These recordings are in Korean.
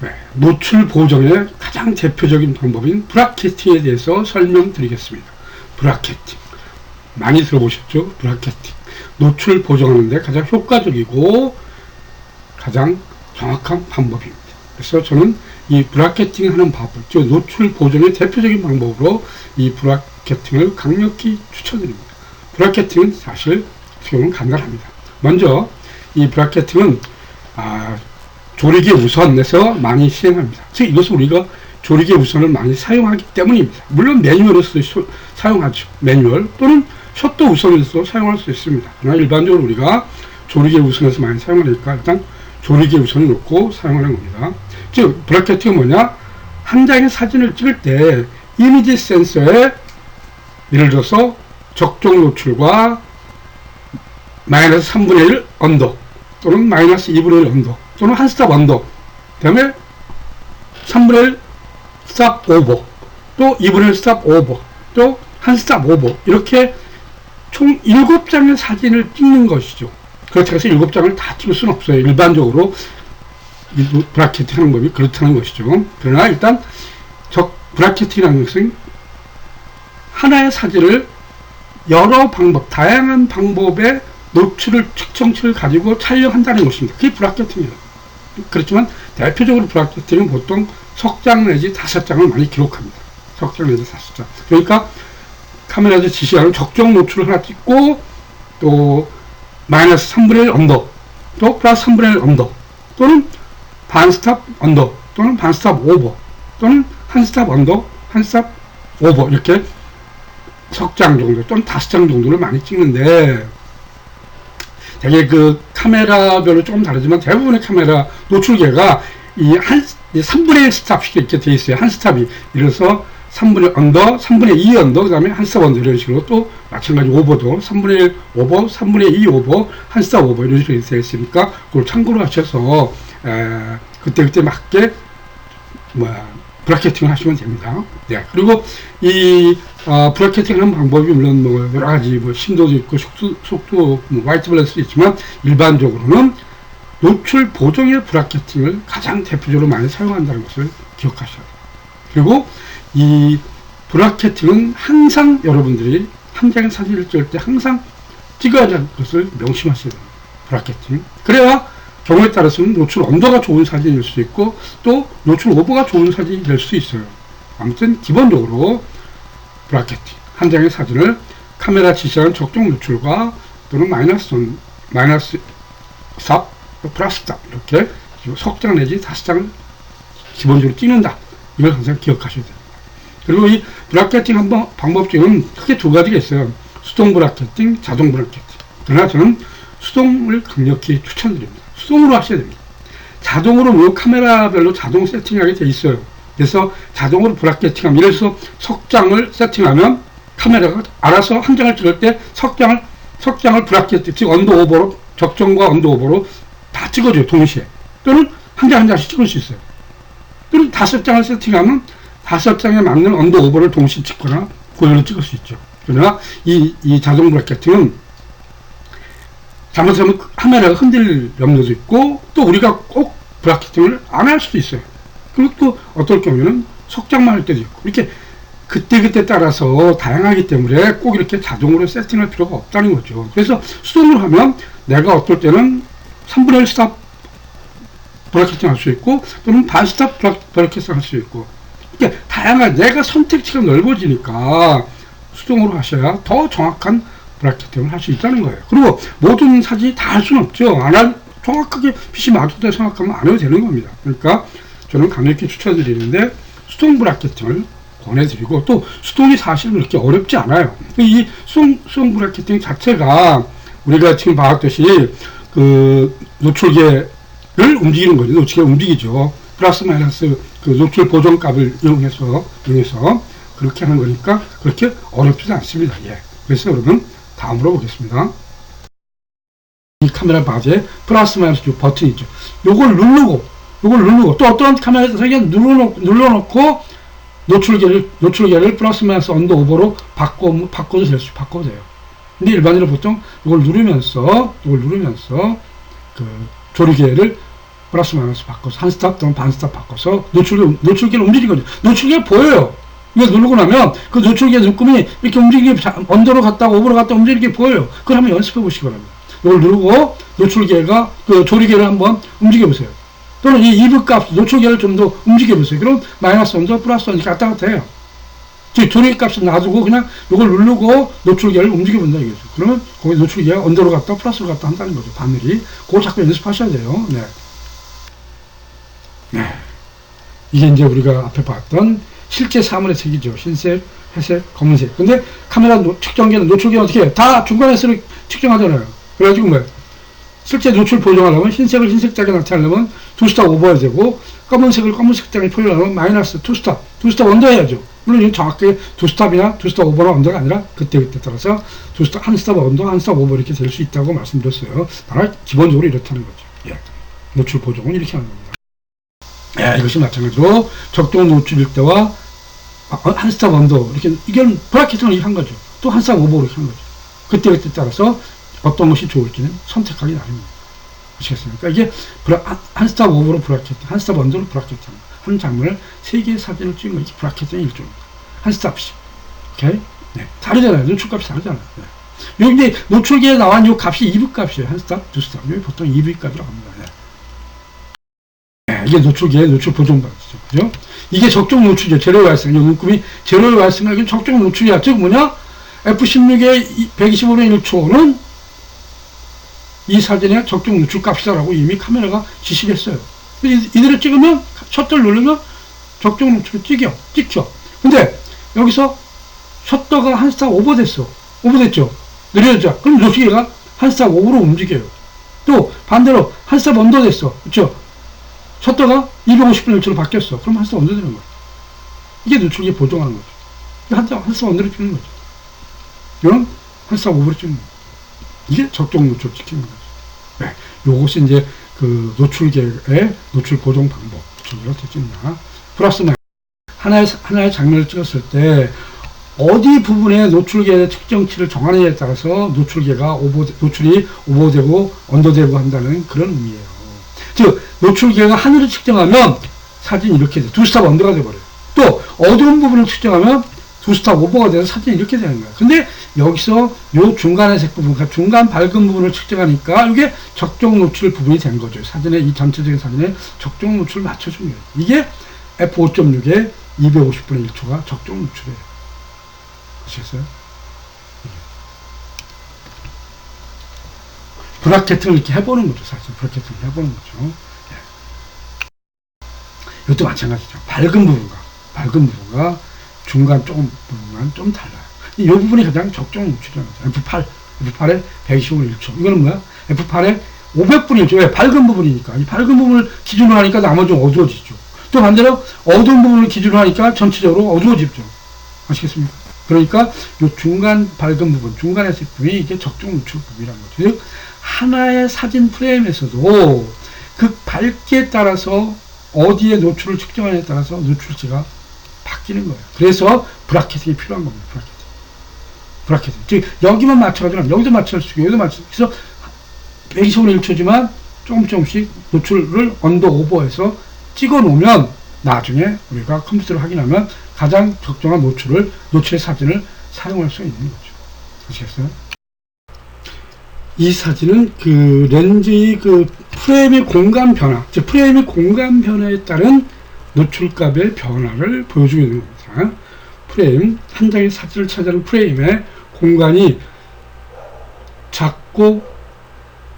네, 노출 보정의 가장 대표적인 방법인 브라켓팅에 대해서 설명드리겠습니다. 브라켓팅. 많이 들어보셨죠? 브라켓팅. 노출 보정하는데 가장 효과적이고 가장 정확한 방법입니다. 그래서 저는 이 브라켓팅 하는 방법, 즉 노출 보정의 대표적인 방법으로 이 브라켓팅을 강력히 추천드립니다. 브라켓팅은 사실 수용은 간단합니다. 먼저 이 브라켓팅은 아, 조리개 우선에서 많이 시행합니다. 즉 이것은 우리가 조리개 우선을 많이 사용하기 때문입니다. 물론 매뉴얼에서 사용하죠. 매뉴얼 또는 셔터 우선에서 사용할 수 있습니다. 그러나 일반적으로 우리가 조리개 우선에서 많이 사용하니까 일단 조리개 우선을 놓고 사용하는 겁니다. 즉 브라켓팅은 뭐냐? 한 장의 사진을 찍을 때 이미지 센서에 예를 들어서 적정 노출과 마이너스 3분의 1 언더 또는 마이너스 2분의 1 언더 또는 한 스탑 언더 그 다음에 3분의 1 스탑 오버 또 2분의 1 스탑 오버 또 한 스탑 오버 이렇게 총 7장의 사진을 찍는 것이죠. 그렇다고 해서 7장을 다 찍을 수는 없어요. 일반적으로 브라켓팅 하는 법이 그렇다는 것이죠. 그러나 일단 적 브라켓팅이라는 것은 하나의 사진을 여러 방법, 다양한 방법의 노출을 측정치를 가지고 촬영한다는 것입니다. 그게 브라켓팅이에요. 그렇지만 대표적으로 브라켓팅은 보통 석 장 내지 다섯 장을 많이 기록합니다. 석 장 내지 다섯 장. 그러니까 카메라에서 지시하는 적정 노출을 하나 찍고 또 마이너스 3분의 1 언더 또 플러스 3분의 1 언더 또는 반 스탑 언더 또는 반 스탑 오버 또는 한 스탑 언더 한 스탑 오버 이렇게 석 장 정도 또는 다섯 장 정도를 많이 찍는데 되게 그 카메라별로 조금 다르지만 대부분의 카메라 노출계가 이 한 3분의 1 스탑씩 이렇게 돼 있어요. 한 스탑이. 이래서 3분의 언더, 3분의 2 언더, 그 다음에 한 스탑 언더 이런 식으로 또 마찬가지 오버도 3분의 1 오버, 3분의 2 오버, 한 스탑 오버 이런 식으로 되어 있으니까 그걸 참고로 하셔서 에, 그때그때 맞게 뭐야 브라켓팅을 하시면 됩니다. 네. 그리고 이 어, 브라켓팅 하는 방법이 물론 뭐 여러 가지 뭐 심도도 있고 속도, 속도 뭐 화이트 밸런스도 있지만 일반적으로는 노출 보정의 브라켓팅을 가장 대표적으로 많이 사용한다는 것을 기억하셔야 돼요. 그리고 이 브라켓팅은 항상 여러분들이 한 장의 사진을 찍을 때 항상 찍어야 하는 것을 명심하셔야 됩니다. 브라켓팅. 그래야 경우에 따라서는 노출 언더가 좋은 사진일 수 있고 또 노출 오버가 좋은 사진이 될 수 있어요. 아무튼 기본적으로 브라켓팅 한 장의 사진을 카메라 지시하는 적정 노출과 또는 마이너스 마이너스 삽 플러스 삽 이렇게 석장 내지 다섯 장을 기본적으로 찍는다. 이걸 항상 기억하셔야 됩니다. 그리고 이 브라켓팅 한번 방법 중에는 크게 두 가지가 있어요. 수동 브라켓팅, 자동 브라켓팅. 그러나 저는 수동을 강력히 추천드립니다. 수동으로 하셔야 됩니다. 자동으로 뭐 카메라별로 자동 세팅하게 돼 있어요. 그래서 자동으로 예를 들어서 석장을 세팅하면 카메라가 알아서 한 장을 찍을 때 석장을 석장을 브라켓팅 즉 언더 오버로 적정과 언더 오버로 다 찍어줘요 동시에 또는 한 장 한 장씩 찍을 수 있어요. 또는 다섯 장을 세팅하면 다섯 장에 맞는 언더 오버를 동시에 찍거나 고열로 찍을 수 있죠. 그러나 이, 이 자동 브라켓팅은 잘못하면 카메라가 흔들릴 염려도 있고 또 우리가 꼭 브라켓팅을 안 할 수도 있어요. 그리고 또 어떨 경우에는 석장만 할 때도 있고 이렇게 그때그때 따라서 다양하기 때문에 꼭 이렇게 자동으로 세팅할 필요가 없다는 거죠. 그래서 수동으로 하면 내가 어떨 때는 3분의 1 스탑 브라켓팅 할 수 있고 또는 반 스탑 브라켓팅 할 수 있고 이게 다양한 내가 선택지가 넓어지니까 수동으로 하셔야 더 정확한 브라켓팅을 할 수 있다는 거예요. 그리고 모든 사진이 다 할 수는 없죠. 안 할, 정확하게 빛이 맞췄다 생각하면 안 해도 되는 겁니다. 그러니까 저는 강력히 추천드리는데 수동 브라켓팅을 권해드리고 또 수동이 사실은 그렇게 어렵지 않아요. 이 수동, 수동 브라켓팅 자체가 우리가 지금 봐왔듯이 그 노출계를 움직이는 거죠. 노출계 움직이죠. 플러스 마이너스 그 노출 보정 값을 이용해서, 이용해서 그렇게 하는 거니까 그렇게 어렵지 않습니다. 예. 그래서 여러분 다음으로 보겠습니다. 이 카메라 바지에 플러스 마이너스 버튼이 있죠. 요걸 누르고, 요걸 누르고, 또 어떤 카메라에서 눌러놓고, 눌러놓고, 노출계를, 노출계를 플러스 마이너스 언더 오버로 바꿔, 바꿔도 될 수, 바꿔도 돼요. 근데 일반적으로 보통 이걸 누르면서, 이걸 누르면서, 그, 조리개를 플러스 마이너스 바꿔서 한 스탑 또는 반 스탑 바꿔서 노출기, 노출기를 움직이는 거죠. 노출기가 보여요. 이거 누르고 나면 그 노출기의 눈금이 이렇게 움직이게 자- 언더로 갔다가 오버로 갔다 움직이게 보여요. 그걸 한번 연습해 보시기 바랍니다. 이걸 누르고 노출기가 그 조리개를 한번 움직여 보세요. 또는 이 이브 값 노출기를 좀 더 움직여 보세요. 그럼 마이너스 언더 플러스 언더 갔다 갔다 해요. 즉 조리개 값을 놔두고 그냥 이걸 누르고 노출기를 움직여 본다 이거죠. 그러면 거기 노출기가 언더로 갔다 플러스로 갔다 한다는 거죠. 바늘이. 그걸 자꾸 연습하셔야 돼요. 네. 네. 이게 이제 우리가 앞에 봤던 실제 사물의 색이죠. 흰색, 회색, 검은색. 근데 카메라 노, 측정기는 노출기는 어떻게 해요? 다 중간에서 측정하잖아요. 그래가지고 뭐예요? 실제 노출 보정하려면 흰색을 흰색장에 나타내려면 두 스탑 오버해야 되고 검은색을 검은색장에 표현하려면 마이너스 투 스탑, 두 스탑 언더 해야죠. 물론 정확하게 두 스탑이나 두 스탑 오버나 언더가 아니라 그때그때 따라서 두 스탑, 한 스탑 언더, 한 스탑 오버 이렇게 될 수 있다고 말씀드렸어요. 다만 기본적으로 이렇다는 거죠. 예. 노출 보정은 이렇게 하는 겁니다. 예, 이것이 마찬가지로 적정 노출일 때와 아, 한 스탑 언더 이렇게 이건 브라켓을 한 거죠. 또 한 스탑 오버 이렇게 한 거죠. 그때 그때 따라서 어떤 것이 좋을지는 선택하기 나름입니다. 아시겠습니까? 이게 브라, 한, 한 스탑 오버로 브라켓, 한 스탑 언더로 브라켓 한 장면을 세 개의 사진을 찍은 것이 브라켓의 일종입니다. 한 스탑씩. 오케이? 네. 다르잖아요. 노출값이 다르잖아요. 네. 여기 노출기에 나온 이 값이 2부 값이에요. 한 스탑, 두 스탑. 여기 보통 2부 값이라고 합니다. 네. 네, 이게 노출기의 노출 보정 방식이죠. 그죠? 이게 적정 노출이죠. 제로 발생. 이 눈금이 제로 발생하기 이게 적정 노출이야. 즉 뭐냐? F16의 125의 1초는 이 사진의 적정 노출 값이다라고 이미 카메라가 지시를 했어요. 이- 이대로 찍으면 셔터를 누르면 적정 노출을 찍혀. 찍혀. 근데 여기서 셔터가 한 스탑 오버됐어. 오버됐죠. 느려져. 그럼 노출기가 한 스탑 오버로 움직여요. 또 반대로 한 스탑 언더됐어. 그렇죠? 셔터가 250분 1초로 바뀌었어. 그럼 한 스탑 언더 되는 거야. 이게 노출기 보정하는 거죠. 한 스탑, 한 스탑 언더를 찍는 거죠. 이건 한 스탑 오버로 찍는 거죠. 이게 적정 노출 거죠. 네. 요것이 이제 그 노출계의 노출 보정 방법. 어떻게 찍냐. 플러스. 하나의, 하나의 장면을 찍었을 때 어디 부분에 노출계의 측정치를 정하느냐에 따라서 노출계가 오버, 노출이 오버되고 언더되고 한다는 그런 의미예요. 즉, 노출계가 하늘을 측정하면 사진이 이렇게 돼. 두 스탑 언더가 돼버려요. 또, 어두운 부분을 측정하면 두 스탑 오버가 돼서 사진이 이렇게 되는 거예요. 근데 여기서 요 중간의 색 부분, 그러니까 중간 밝은 부분을 측정하니까 이게 적정 노출 부분이 된 거죠. 사진의 이 전체적인 사진에 적정 노출을 거예요. 이게 F5.6의 250분의 1초가 적정 노출이에요. 아시겠어요? 브라켓을 이렇게 해보는 거죠. 사실 브라켓을 해보는 거죠. 예. 이것도 마찬가지죠. 밝은 부분과 밝은 부분과 중간 조금 부분만 좀 달라요. 이 부분이 가장 적정 노출이라는 거죠. F8, F8의 125분의 1초. 이거는 뭐야? F8의 500분의 1초. 왜? 밝은 부분이니까. 이 밝은 부분을 기준으로 하니까 나머지 좀 어두워지죠. 또 반대로 어두운 부분을 기준으로 하니까 전체적으로 어두워지죠. 아시겠습니까? 그러니까 이 중간 밝은 부분, 중간의 색 부분이 이게 적정 노출 부분이라는 거죠. 즉, 하나의 사진 프레임에서도 그 밝기에 따라서 어디에 노출을 측정하냐에 따라서 노출치가 바뀌는 거예요. 그래서 브라켓이 필요한 겁니다. 브라켓. 브라켓. 즉, 여기만 맞춰가지고, 여기도 맞춰주고, 여기도 맞춰. 그래서 125분의 1초지만 조금 조금씩 노출을 언더 오버해서 찍어 놓으면 나중에 우리가 컴퓨터로 확인하면 가장 적정한 노출을, 노출의 사진을 사용할 수 있는 거죠. 아시겠어요? 이 사진은 그 렌즈의 그 프레임의 공간 변화, 즉 프레임의 공간 변화에 따른 노출값의 변화를 보여주고 있는 겁니다. 프레임, 한 장의 사진을 차지하는 프레임의 공간이 작고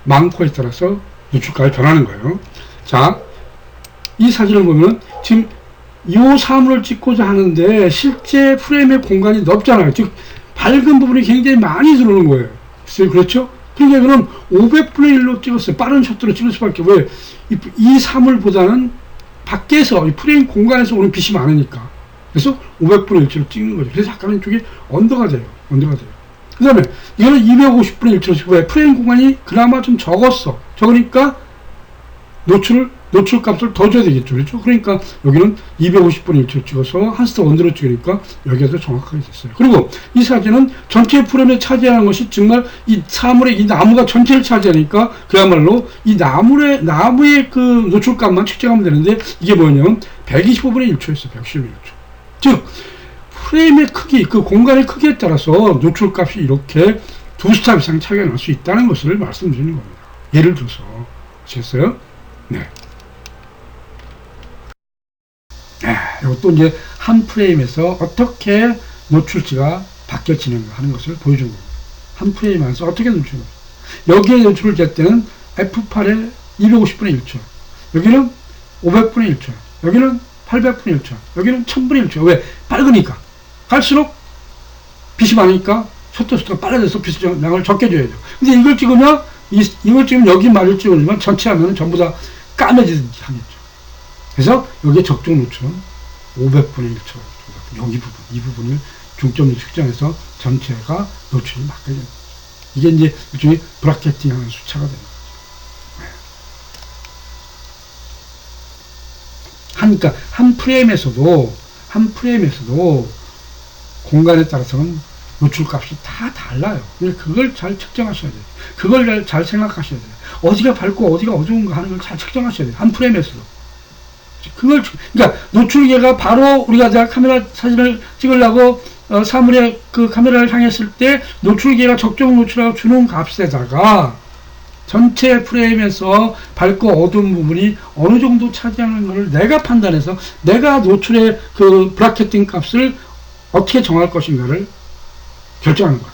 많고에 따라서 노출값이 변하는 거예요. 자, 이 사진을 보면 지금 이 사물을 찍고자 하는데 실제 프레임의 공간이 넓잖아요. 즉 밝은 부분이 굉장히 많이 들어오는 거예요. 글쎄요, 그렇죠? 그러니까 그럼 500분의 1로 찍었어요. 빠른 셔터로 찍을 수밖에 왜? 이, 이 사물보다는 밖에서 이 프레임 공간에서 오는 빛이 많으니까. 그래서 500분의 1초로 찍는 거죠. 그래서 약간 이쪽이 언더가 돼요. 언더가 돼요. 그 다음에 이거는 250분의 1초로 찍고 왜? 프레임 공간이 그나마 좀 적었어. 적으니까 노출 노출 값을 더 줘야 되겠죠. 그렇죠? 그러니까 여기는 250분의 1초 찍어서 한 스텝 원드로 찍으니까 여기에서 정확하게 됐어요. 그리고 이 사진은 전체 프레임에 차지하는 것이 정말 이 사물의 이 나무가 전체를 차지하니까 그야말로 이 나무의 나무의 그 노출 값만 측정하면 되는데 이게 뭐냐면 125분의 1초였어요. 125분의 1초. 즉 프레임의 크기, 그 공간의 크기에 따라서 노출 값이 이렇게 두 스텝 이상 차이가 날 수 있다는 것을 말씀드리는 겁니다. 예를 들어서 아시겠어요? 네. 네, 이것도 이제 한 프레임에서 어떻게 노출치가 바뀌어지는가 하는 것을 보여주는 겁니다. 한 프레임 안에서 어떻게 노출을 여기에 노출을 잴 때는 F8에 250분의 1초 여기는 500분의 1초 여기는 800분의 1초 여기는 1000분의 1초. 왜? 밝으니까. 갈수록 빛이 많으니까 셔터스가 빨라져서 빛의 양을 적게 줘야죠. 근데 이걸 찍으면 이, 이걸 찍으면 여기 말을 찍으면 전체 화면은 전부 다 까매지든지 하겠죠 그래서 여기에 적정 노출은 500분의 1초 여기 부분 이 부분을 중점으로 측정해서 전체가 노출이 맞게 되는 거죠. 이게 이제 일종의 브라켓팅 하는 수차가 되는 거죠. 네. 한, 그러니까 한 프레임에서도 한 프레임에서도 공간에 따라서는 노출 값이 다 달라요. 그걸 잘 측정하셔야 돼요. 그걸 잘, 잘 생각하셔야 돼요. 어디가 밝고 어디가 어두운가 하는 걸 잘 측정하셔야 돼요. 한 프레임에서도. 그걸 그러니까 노출계가 바로 우리가 내가 카메라 사진을 찍으려고 어, 사물에 그 카메라를 향했을 때 노출계가 적정 노출하고 주는 값에다가 전체 프레임에서 밝고 어두운 부분이 어느 정도 차지하는 것을 내가 판단해서 내가 노출의 그 브라켓팅 값을 어떻게 정할 것인가를 결정하는 거야.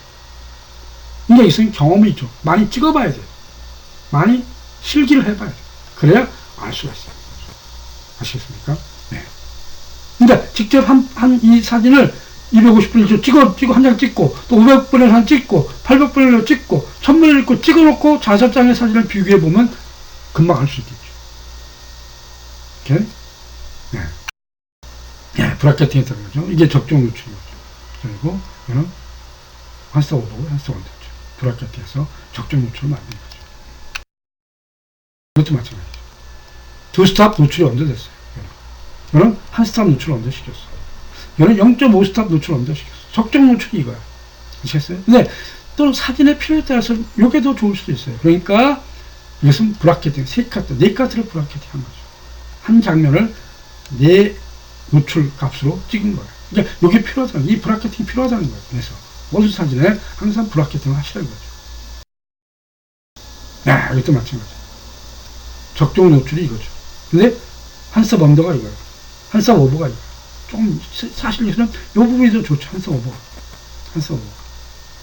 이게 있으면 경험이 있죠. 많이 찍어봐야 돼. 많이 실기를 해봐야 돼. 그래야 알 수가 있어요. 아시겠습니까? 네. 그러니까 직접 한, 한 이 사진을 250분을 찍어, 찍어, 한 장 찍고, 또 500분을 한 찍고, 800분을 찍고, 1000분을 찍고, 찍어놓고, 다섯 장의 사진을 비교해보면 금방 알 수 있겠죠. 이렇게. 네. 네, 브라켓팅에 들어가죠. 이게 적정 노출이죠. 그리고, 이거는 한스타 오버고, 한스타 원대죠. 브라켓팅에서 적정 노출을 만드는 거죠. 이것도 마찬가지죠. 두 스탑 노출이 언제 됐어요. 이거는 한 스탑 노출 언제 시켰어. 이거는 0.5 스탑 노출 언제 시켰어. 적정 노출이 이거야. 아시겠어요? 근데 또 사진의 필요에 따라서 이게 더 좋을 수도 있어요. 그러니까 이것은 브라켓팅, 세 카트, 네 카트를 브라켓팅 한 거죠. 한 장면을 네 노출 값으로 찍은 거예요. 그러니까 필요하다는, 이 브라켓팅이 필요하다는 거예요. 그래서 모든 사진에 항상 브라켓팅을 하시라는 거죠. 야, 이것도 마찬가지. 적정 노출이 이거죠. 근데 한섭 언더가 이거예요. 한섭 오버가 이거예요. 좀 사실 이거는 이 부분이 더 좋죠. 한섭 오버. 한섭 오버.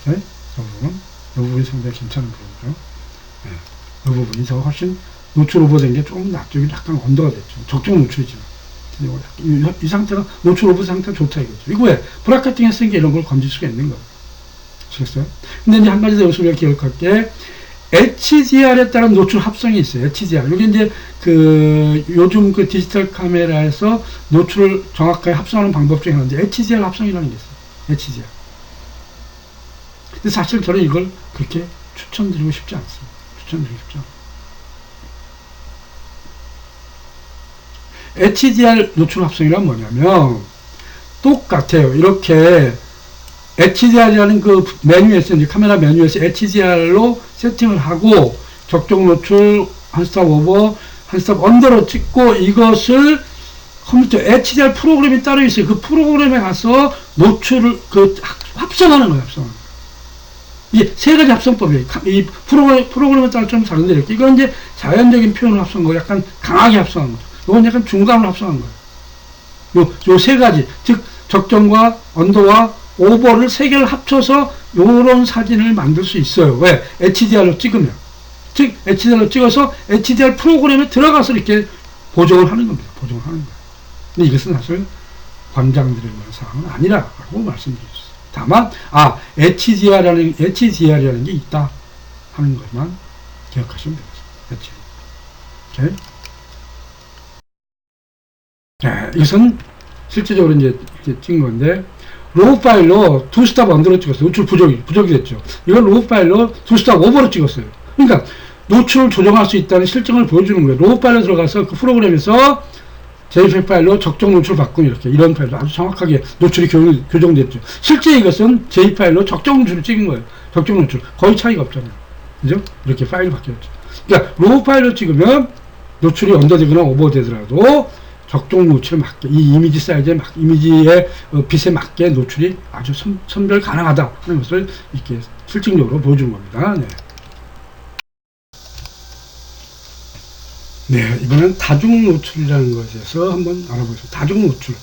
네? 저 부분. 이 부분이 상당히 괜찮은 부분이죠. 네. 이 부분이 더 훨씬 노출 오버된 게 조금 낫죠. 약간 언더가 됐죠. 적정 노출이지만. 근데 이, 이 상태가 노출 오버 상태가 좋다 이거죠. 이거 왜? 브라켓팅 했으니까 이런 걸 건질 수가 있는 거예요. 아시겠어요? 근데 이제 한 가지 더 여기서 기억할 게 HDR에 따른 노출 합성이 있어요. HDR. 이게 이제 그 요즘 그 디지털 카메라에서 노출을 정확하게 합성하는 방법 중에 하나인데 HDR 합성이라는 게 있어요. HDR. 근데 사실 저는 이걸 그렇게 추천드리고 싶지 않습니다. 추천드리고 않아요. HDR 노출 합성이란 뭐냐면 똑같아요. 이렇게 HDR이라는 그 메뉴에서 이제 카메라 메뉴에서 HDR로 세팅을 하고 적정 노출 한 스탑 오버 한 스탑 언더로 찍고 이것을 컴퓨터 HDR 프로그램이 따로 있어요. 그 프로그램에 가서 노출을 그 합성하는 거예요. 합성. 이게 세 가지 합성법이에요. 이 프로그램, 프로그램에 따라 좀 다른데 이건 이제 자연적인 표현을 합성한 거 약간 강하게 합성한 거죠. 이건 약간 중간으로 합성한 거예요. 요, 요 세 가지. 즉, 적정과 언더와 오버를 세 개를 합쳐서 요런 사진을 만들 수 있어요. 왜? HDR로 찍으면. 즉, HDR로 찍어서 HDR 프로그램에 들어가서 이렇게 보정을 하는 겁니다. 보정을 하는 거예요. 근데 이것은 사실 권장드릴 만한 사항은 아니라고 말씀드렸어요. 다만, 아, HDR이라는, HDR이라는 게 있다 하는 것만 기억하시면 되겠습니다. HDR. 오케이? 네, 이것은 실제적으로 이제 찍은 건데, 로우 파일로 두 스탑 언더로 찍었어요. 우출 부족이, 부족이 됐죠. 이건 로우 파일로 두 스탑 오버로 찍었어요. 그러니까 노출을 조정할 수 있다는 실증을 보여주는 거예요. 로우 파일로 들어가서 그 프로그램에서 JPEG 파일로 적정 노출 바꾸는 이렇게 이런 파일로 아주 정확하게 노출이 교, 교정됐죠. 실제 이것은 J 파일로 적정 노출을 찍은 거예요. 적정 노출 거의 차이가 없잖아요. 그죠? 이렇게 파일이 바뀌었죠. 그러니까 로우 파일로 찍으면 노출이 언더되거나 오버되더라도 적정 노출에 맞게 이 이미지 사이즈에 맞 이미지의 어, 빛에 맞게 노출이 아주 선, 선별 가능하다 하는 것을 이렇게 실증적으로 보여주는 겁니다. 네. 네, 이번엔 다중 노출이라는 것에서 한번 알아보겠습니다. 다중 노출.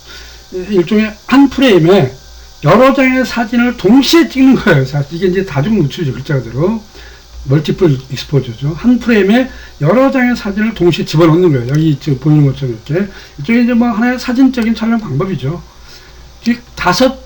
일종의 한 프레임에 여러 장의 사진을 동시에 찍는 거예요. 사실 이게 이제 다중 노출이죠. 글자 그대로. 멀티플 익스포저죠. 한 프레임에 여러 장의 사진을 동시에 집어넣는 거예요. 여기 지금 보이는 것처럼 이렇게. 이쪽에 이제 뭐 하나의 사진적인 촬영 방법이죠. 이 다섯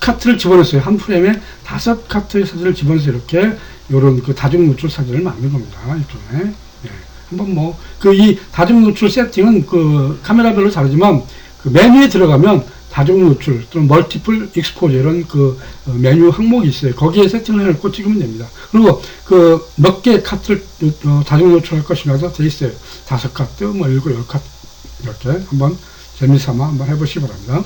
카트를 집어넣었어요. 한 프레임에 다섯 카트의 사진을 집어넣어서 이렇게 요런 그 다중 노출 사진을 만든 겁니다. 일종의. 예. 한번 뭐, 그 이 다중 노출 세팅은 그 카메라별로 다르지만 그 메뉴에 들어가면 다중 노출 또는 멀티플 익스포저 이런 그 어, 메뉴 항목이 있어요. 거기에 세팅을 해놓고 찍으면 됩니다. 그리고 그 몇 개 카트를 어, 다중 노출할 것이라서 돼 있어요. 다섯 카트, 뭐 일곱, 열 카트 이렇게 한번 재미삼아 한번 해보시기 바랍니다.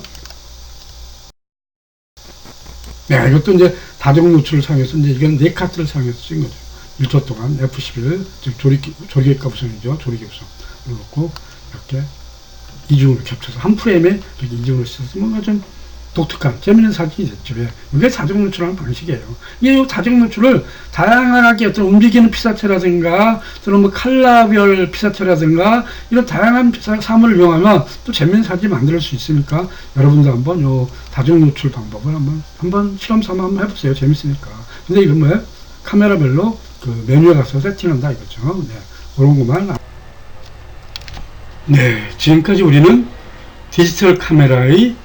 네, 이것도 이제 다중 노출을 사용해서 이제 이건 네 카트를 사용해서 찍은 거죠. 1초 동안 F11, 즉 조리, 조리개값 우선이죠. 조리개 우선. 놓고 이렇게 이중으로 겹쳐서 한 프레임에 이렇게 이중으로 써서 뭔가 좀 독특한 재미있는 사진이 됐죠. 예. 이게 자동 노출하는 방식이에요. 이게 자동 노출을 다양하게 어떤 움직이는 피사체라든가 또는 뭐 칼라별 피사체라든가 이런 다양한 사물을 이용하면 또 재미있는 사진이 만들 수 있으니까 여러분도 한번 요 다중 노출 방법을 한번 한번 실험 삼아 한번 해보세요. 재밌으니까. 근데 이건 뭐예요? 카메라별로 그 메뉴에 가서 세팅한다 이거죠. 네. 그런 것만. 네. 지금까지 우리는 디지털 카메라의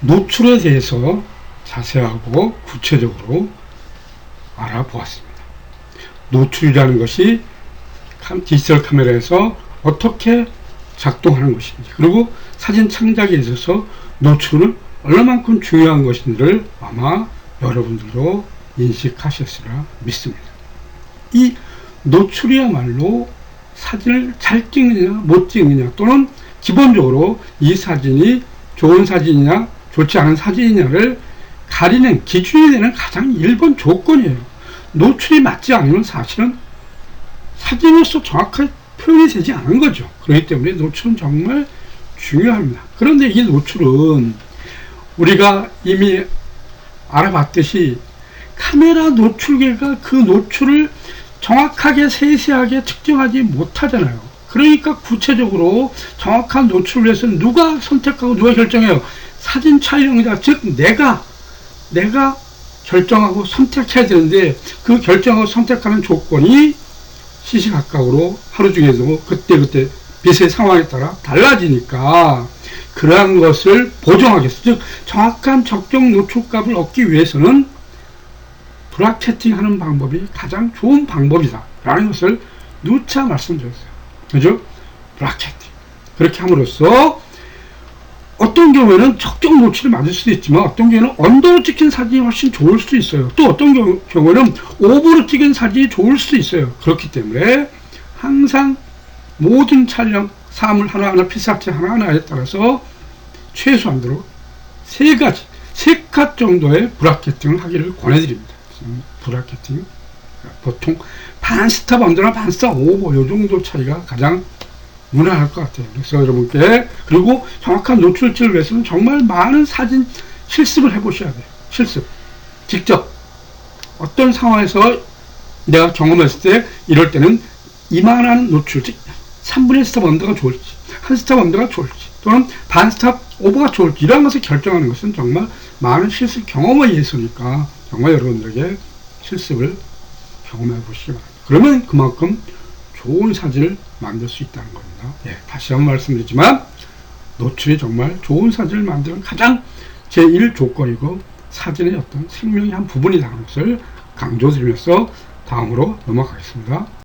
노출에 대해서 자세하고 구체적으로 알아보았습니다. 노출이라는 것이 디지털 카메라에서 어떻게 작동하는 것인지 그리고 사진 창작에 있어서 노출은 얼마만큼 중요한 것인지를 아마 여러분들도 인식하셨으리라 믿습니다. 이 노출이야말로 사진을 잘 찍느냐 못 찍느냐 또는 기본적으로 이 사진이 좋은 사진이냐 좋지 않은 사진이냐를 가리는 기준이 되는 가장 1번 조건이에요. 노출이 맞지 않으면 사실은 사진으로서 정확하게 표현이 되지 않은 거죠. 그렇기 때문에 노출은 정말 중요합니다. 그런데 이 노출은 우리가 이미 알아봤듯이 카메라 노출계가 그 노출을 정확하게 세세하게 측정하지 못하잖아요. 그러니까 구체적으로 정확한 노출을 위해서 누가 선택하고 누가 결정해요? 사진 촬영이다. 즉 내가 내가 결정하고 선택해야 되는데 그 결정하고 선택하는 조건이 시시각각으로 하루 중에도 그때그때 빛의 상황에 따라 달라지니까 그러한 것을 보정하겠어. 즉 정확한 적정 노출값을 얻기 위해서는 브라켓팅 하는 방법이 가장 좋은 방법이다. 라는 것을 누차 말씀드렸어요. 그죠? 브라켓팅. 그렇게 함으로써 어떤 경우에는 적정 노출을 맞을 수도 있지만 어떤 경우에는 언더로 찍힌 사진이 훨씬 좋을 수도 있어요. 또 어떤 경우, 경우에는 오버로 찍은 사진이 좋을 수도 있어요. 그렇기 때문에 항상 모든 촬영 사물 하나하나 피사체 하나하나에 따라서 최소한도로 세 가지, 세 컷 정도의 브라켓팅을 하기를 권해드립니다. 브라켓팅 보통 반 스탑 언더나 반 스탑 오버 요 정도 차이가 가장 무난할 것 같아요. 그래서 여러분께 그리고 정확한 노출치를 위해서는 정말 많은 사진 실습을 해보셔야 돼요. 실습. 직접 어떤 상황에서 내가 경험했을 때 이럴 때는 이만한 노출, 즉 3분의 스탑 언더가 좋을지, 한 스탑 언더가 좋을지, 또는 반 스탑 오버가 좋을지 이런 것을 결정하는 것은 정말 많은 실습 경험의 예술이니까 정말 여러분들에게 실습을 경험해 보시기 바랍니다. 그러면 그만큼 좋은 사진을 만들 수 있다는 겁니다. 예, 다시 한번 말씀드리지만 노출이 정말 좋은 사진을 만드는 가장 제1 조건이고 사진의 어떤 생명의 한 부분이라는 것을 강조드리면서 다음으로 넘어가겠습니다.